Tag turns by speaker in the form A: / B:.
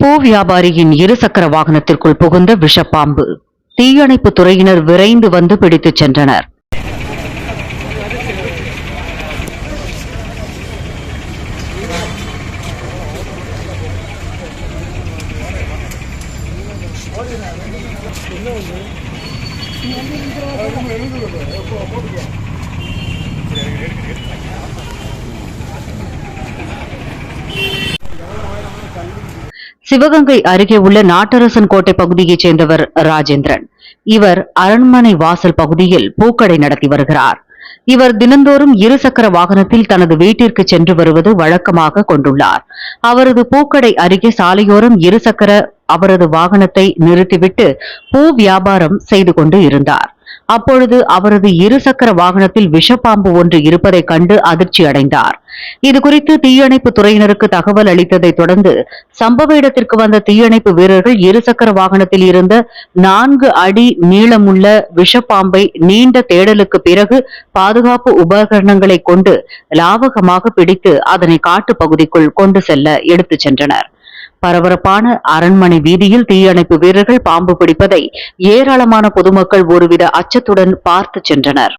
A: பூ வியாபாரியின் இருசக்கர வாகனத்திற்குள் புகுந்த விஷப்பாம்பு. தீயணைப்பு துறையினர் விரைந்து வந்து பிடித்துச் சென்றனர். சிவகங்கை அருகே உள்ள நாட்டரசன் கோட்டை பகுதியைச் சேர்ந்தவர் ராஜேந்திரன். இவர் அரண்மனை வாசல் பகுதியில் பூக்கடை நடத்தி வருகிறார். இவர் தினந்தோறும் இருசக்கர வாகனத்தில் தனது வீட்டிற்கு சென்று வருவது வழக்கமாக கொண்டுள்ளார். அவரது பூக்கடை அருகே சாலையோரம் இருசக்கர அவரது வாகனத்தை நிறுத்திவிட்டு பூ வியாபாரம் செய்து கொண்டு இருந்தார். அப்பொழுது அவரது இருசக்கர வாகனத்தில் விஷப்பாம்பு ஒன்று இருப்பதைக் கண்டு அதிர்ச்சி அடைந்தார். இதுகுறித்து தீயணைப்பு துறையினருக்கு தகவல் அளித்ததை தொடர்ந்து சம்பவ இடத்திற்கு வந்த தீயணைப்பு வீரர்கள் இருசக்கர வாகனத்தில் இருந்த நான்கு அடி நீளமுள்ள விஷப்பாம்பை நீண்ட தேடலுக்கு பிறகு பாதுகாப்பு உபகரணங்களை கொண்டு லாவகமாக பிடித்து அதனை காட்டுப் பகுதிக்குள் கொண்டு செல்ல எடுத்துச் சென்றனர். பரபரப்பான அரண்மனை வீதியில் தீயணைப்பு வீரர்கள் பாம்பு பிடிப்பதை ஏராளமான பொதுமக்கள் ஒருவித அச்சத்துடன் பார்த்து சென்றனர்.